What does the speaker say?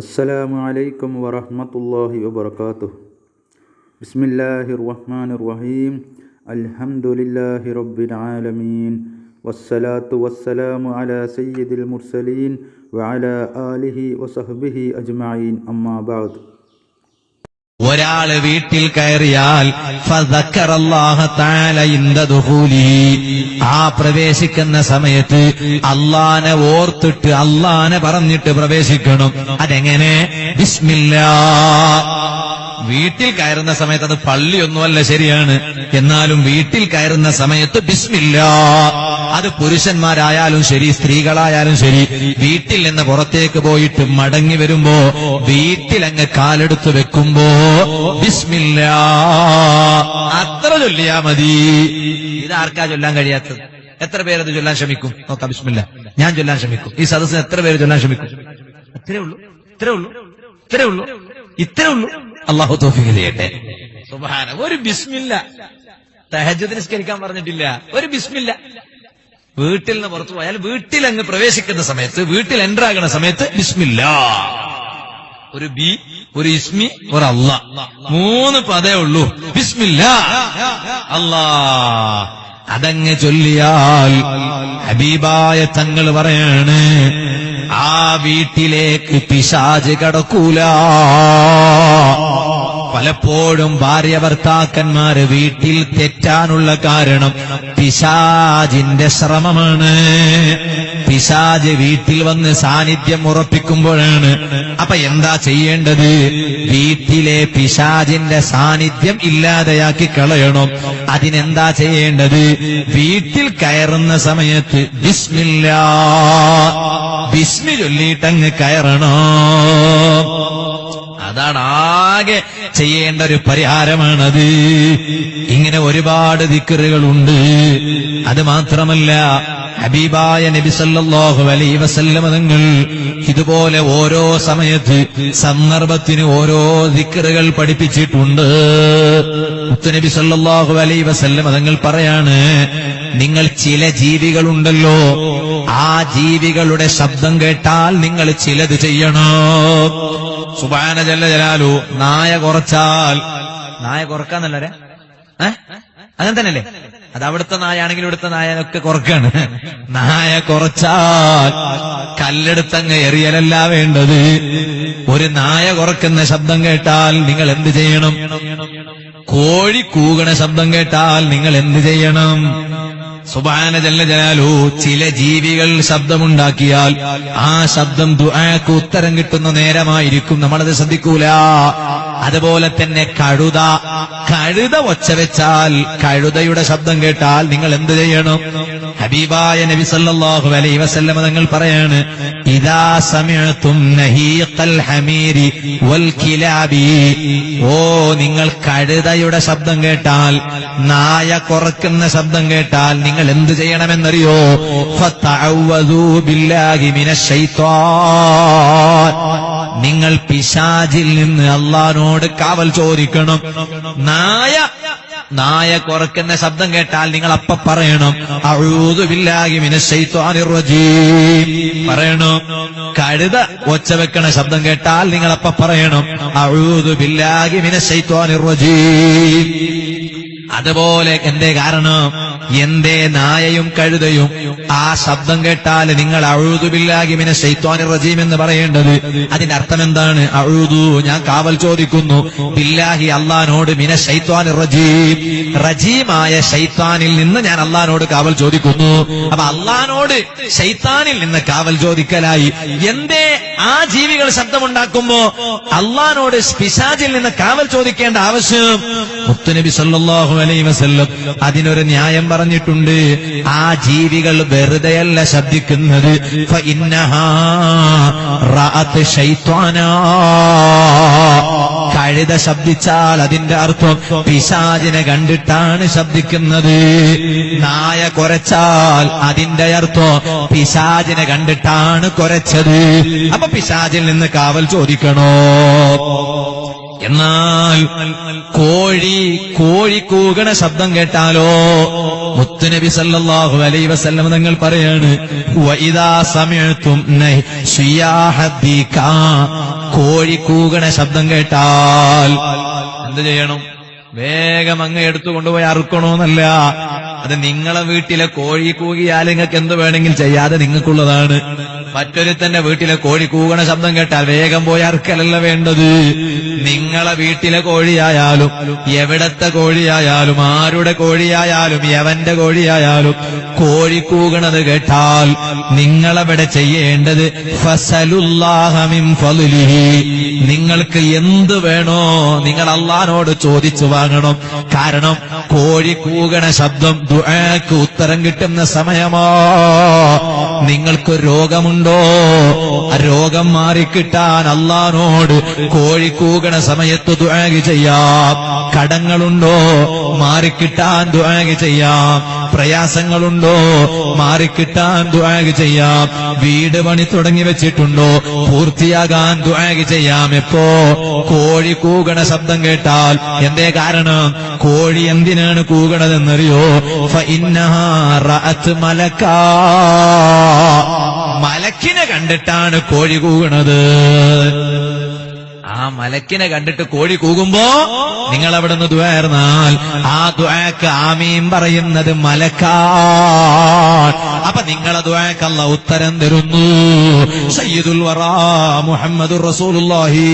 അസ്സലാമു അലൈക്കും വറഹ്മത്തുള്ളാഹി വബർക്കാത്തു ബിസ്മില്ലാഹിർ റഹ്മാനിർ റഹീം അൽഹംദുലില്ലാഹി റബ്ബിൽ ആലമീൻ വസ്സലാത്തു വസ്സലാമു അലാ സയ്യിദിൽ മുർസലീൻ വഅലാ ആലിഹി വസഹ്ബിഹി അജ്മഈൻ. അമ്മാ ബഅദ് ഒരാൾ വീട്ടിൽ കയറിയാൽ. ആ പ്രവേശിക്കുന്ന സമയത്ത് അള്ളാനെ ഓർത്തിട്ട് അള്ളാനെ പറഞ്ഞിട്ട് പ്രവേശിക്കണം. അതെങ്ങനെ? ബിസ്മില്ലാ. വീട്ടിൽ കയറുന്ന സമയത്ത് അത് പള്ളിയൊന്നുമല്ല ശരിയാണ്. എന്നാലും വീട്ടിൽ കയറുന്ന സമയത്ത് ബിസ്മില്ല. അത് പുരുഷന്മാരായാലും ശരി സ്ത്രീകളായാലും ശരി വീട്ടിൽ നിന്ന് പുറത്തേക്ക് പോയിട്ട് മടങ്ങി വരുമ്പോ വീട്ടിൽ അങ്ങ് കാലെടുത്ത് വെക്കുമ്പോ ബിസ്മില്ല. അത്ര ചൊല്ലിയാ മതി. ഇതാർക്കാ ചൊല്ലാൻ കഴിയാത്തത്? എത്ര പേരത് ചൊല്ലാൻ ശ്രമിക്കും? നോക്കാം ബിസ്മില്ല. ഞാൻ ചൊല്ലാൻ ശ്രമിക്കും. ഈ സദസ്സിന് എത്ര പേര് ചൊല്ലാൻ ശ്രമിക്കും? അത്രേ ഉള്ളൂ. ഇത്രേ ഉള്ളൂ. ഇത്രേ ഉള്ളൂ. ഇത്രേ ഉള്ളൂ. അള്ളാഹു തോഫിക്ക് ചെയ്യട്ടെ സുബാന ഒരു ബിസ്മില്ല. തഹജ് നിസ്കരിക്കാൻ പറഞ്ഞിട്ടില്ല. ഒരു ബിസ്മില്ല. വീട്ടിൽ നിന്ന് പുറത്തു പോയാൽ വീട്ടിൽ അങ്ങ് പ്രവേശിക്കുന്ന സമയത്ത് വീട്ടിൽ എന്റർ ആകുന്ന സമയത്ത് ബിസ്മില്ല. ഒരു ബി ഒരു ഇസ്മി ഒരു അല്ല. മൂന്ന് പദേ ഉള്ളൂ. ബിസ്മില്ല. അല്ലാ. അതങ്ങ് ചൊല്ലിയാൽ ഹബീബായ തങ്ങൾ പറയാണ് ആ വീട്ടിലേക്ക് പിശാജ് കടക്കൂല. പലപ്പോഴും ഭാര്യ ഭർത്താക്കന്മാര് വീട്ടിൽ തെറ്റാനുള്ള കാരണം പിശാജിന്റെ ശ്രമമാണ്. പിശാജ് വീട്ടിൽ വന്ന് സാന്നിധ്യം ഉറപ്പിക്കുമ്പോഴാണ്. അപ്പൊ എന്താ ചെയ്യേണ്ടത്? വീട്ടിലെ പിശാജിന്റെ സാന്നിധ്യം ഇല്ലാതെയാക്കി കളയണം. അതിനെന്താ ചെയ്യേണ്ടത്? വീട്ടിൽ കയറുന്ന സമയത്ത് ബിസ്മില്ല ബിസ്മി ചൊല്ലിയിട്ടങ്ങ് കയറണം. അതാണ് ആകെ ചെയ്യേണ്ട ഒരു പരിഹാരമാണത്. ഇങ്ങനെ ഒരുപാട് ദിക്കറുകളുണ്ട് അത് മാത്രമല്ല ഹബീബായ നബിസല്ലാഹു അലൈ അലൈഹി വസല്ലമ തങ്ങൾ ഇതുപോലെ ഓരോ സമയത്ത് സന്ദർഭത്തിന് ഓരോ ദിക്കറുകൾ പഠിപ്പിച്ചിട്ടുണ്ട്. മുത്തുനബി സല്ലാഹു അലൈ വസല്ലമ തങ്ങൾ പറയാണ് നിങ്ങൾ ചില ജീവികളുണ്ടല്ലോ. ആ ജീവികളുടെ ശബ്ദം കേട്ടാൽ നിങ്ങൾ ചിലത് ചെയ്യണം. സുബാന ജല്ല ജലാലു. നായ കുറച്ചാൽ. നായ കുറക്കാന്നല്ലേ അങ്ങനെ തന്നെയല്ലേ? അത് അവിടുത്തെ നായാണെങ്കിൽ ഇവിടുത്തെ നായനൊക്കെ കുറക്കാണ്. നായ കുറച്ചാൽ കല്ലെടുത്തങ്ങ് എറിയലല്ല വേണ്ടത്. ഒരു നായ കുറക്കുന്ന ശബ്ദം കേട്ടാൽ നിങ്ങൾ എന്ത് ചെയ്യണം? കോഴി കൂകണ ശബ്ദം കേട്ടാൽ നിങ്ങൾ എന്ത് ചെയ്യണം? സുബാന ജല്ല ജലാലു ചില ജീവികൾ ശബ്ദമുണ്ടാക്കിയാൽ ആ ശബ്ദം ദുആക്ക് ഉത്തരം കിട്ടുന്ന നേരമായിരിക്കും. നമ്മളത് ശ്രദ്ധിക്കൂല. അതുപോലെ തന്നെ കഴുത. കഴുത ഒച്ച വെച്ചാൽ കഴുതയുടെ ശബ്ദം കേട്ടാൽ നിങ്ങൾ എന്ത് ചെയ്യണം? ഹബീബായ നബി സല്ലാഹു അലൈ വസല്ലമ നിങ്ങൾ പറയാണ് ഇതാ സമയത്തും ഹമീരി വൽ കിലാബി. ഓ നിങ്ങൾ കഴുതയുടെ ശബ്ദം കേട്ടാൽ നായ കുറക്കുന്ന ശബ്ദം കേട്ടാൽ നിങ്ങൾ എന്ത് ചെയ്യണമെന്നറിയോ? ബില്ലാഹി മിന നിങ്ങൾ പിശാചിൽ നിന്ന് അള്ളഹാനോട് കാവൽ ചോദിക്കണം. നായ നായ കുറക്കുന്ന ശബ്ദം കേട്ടാൽ നിങ്ങൾ അപ്പ പറയണം. പറയണം. കഴുത ഒച്ച വെക്കണ ശബ്ദം കേട്ടാൽ നിങ്ങൾ അപ്പ പറയണം. അഴൂതു റജീം. അതുപോലെ എന്തേ കാരണം? എന്തേ നായയും കഴുതയും ആ ശബ്ദം കേട്ടാൽ നിങ്ങൾ അഴുതുബില്ലാഹി മിന ശൈത്വാനി റജീം എന്ന് പറയേണ്ടത്. അതിന്റെ അർത്ഥം എന്താണ് അഴുതു ഞാൻ കാവൽ ചോദിക്കുന്നു. ബില്ലാഹി അള്ളഹാനോട് മിന ശൈത്വാനി റജീം. റജീമായ ശൈത്താനിൽ നിന്ന് ഞാൻ അള്ളഹാനോട് കാവൽ ചോദിക്കുന്നു. അപ്പൊ അള്ളഹാനോട് ശൈത്താനിൽ നിന്ന് കാവൽ ചോദിക്കലായി. എന്തേ ആ ജീവികൾ ശബ്ദമുണ്ടാക്കുമ്പോ അള്ളഹാനോട് പിശാചിൽ നിന്ന് കാവൽ ചോദിക്കേണ്ട ആവശ്യം? മുത്തുനബി സല്ലല്ലാഹു അലൈഹി വസല്ലം അതിനൊരു ന്യായം പറഞ്ഞിട്ടുണ്ട്. ആ ജീവികൾ വെറുതെയല്ല ശബ്ദിക്കുന്നത്. കഴുത ശബ്ദിച്ചാൽ അതിന്റെ അർത്ഥം പിശാചിനെ കണ്ടിട്ടാണ് ശബ്ദിക്കുന്നത്. നായ കുറച്ചാൽ അതിന്റെ അർത്ഥം പിശാചിനെ കണ്ടിട്ടാണ് കുറച്ചത് അപ്പൊ പിശാചിൽ നിന്ന് കാവൽ ചോദിക്കണോ? എന്നാൽ കോഴി കോഴി കൂകണ ശബ്ദം കേട്ടാലോ? മുത്തുനബി സല്ലാഹു അലൈ വസല്ലം നിങ്ങൾ പറയാണ് കോഴി കൂകണ ശബ്ദം കേട്ടാൽ എന്ത് ചെയ്യണം? വേഗം അങ്ങ് എടുത്തു കൊണ്ടുപോയി അറുക്കണോന്നല്ല. അത് നിങ്ങളെ വീട്ടിലെ കോഴി കൂകിയാൽ നിങ്ങൾക്ക് എന്ത് വേണമെങ്കിൽ ചെയ്യാതെ നിങ്ങൾക്കുള്ളതാണ്. മറ്റൊരുത്തന്റെ വീട്ടിലെ കോഴി കൂകണ ശബ്ദം കേട്ടാൽ വേഗം പോയി അർക്കലല്ല വേണ്ടത്. നിങ്ങളെ വീട്ടിലെ കോഴിയായാലും എവിടത്തെ കോഴിയായാലും ആരുടെ കോഴിയായാലും എവന്റെ കോഴിയായാലും കോഴി കൂകണത് കേട്ടാൽ നിങ്ങളവിടെ ചെയ്യേണ്ടത് നിങ്ങൾക്ക് എന്ത് വേണോ നിങ്ങൾ അള്ളഹാനോട് ചോദിച്ചു വാങ്ങണം. കാരണം കോഴി കൂകണ ശബ്ദം ദുആക്ക് ഉത്തരം കിട്ടുന്ന സമയമോ? നിങ്ങൾക്ക് രോഗമുണ്ടോ? ആ രോഗം മാറിക്കിട്ടാൻ അള്ളഹാനോട് കോഴിക്കൂകണ കൂകണ സമയത്ത് ദുആക്ക് ചെയ്യാം. കടങ്ങളുണ്ടോ? മാറിക്കിട്ടാൻ ദുആഗ് ചെയ്യാം. പ്രയാസങ്ങളുണ്ടോ? മാറിക്കിട്ടാൻ ദുആഗ് ചെയ്യാം. വീട് പണി തുടങ്ങി വെച്ചിട്ടുണ്ടോ? പൂർത്തിയാകാൻ ദുആഗ് ചെയ്യാം. എപ്പോ? കോഴി കൂകണ ശബ്ദം കേട്ടാൽ എന്തേ കാരണം? കോഴി എന്തിനാണ് കൂകണതെന്നറിയോ? മലക്കാ. മലക്കിനെ കണ്ടിട്ടാണ് കോഴി കൂകണത്. ആ മലക്കിനെ കണ്ടിട്ട് കോഴി കൂകുമ്പോ നിങ്ങൾ അവിടെ നിന്ന് ദ്വാർന്നാൽ ആ ദ്വാക്ക് ആമീം പറയുന്നത് മലക്കാ. അപ്പൊ നിങ്ങളെ ദ്വാക്കല്ല ഉത്തരം തരുന്നു. സയ്യിദുൽ വറാ മുഹമ്മദുർ റസൂലുള്ളാഹി.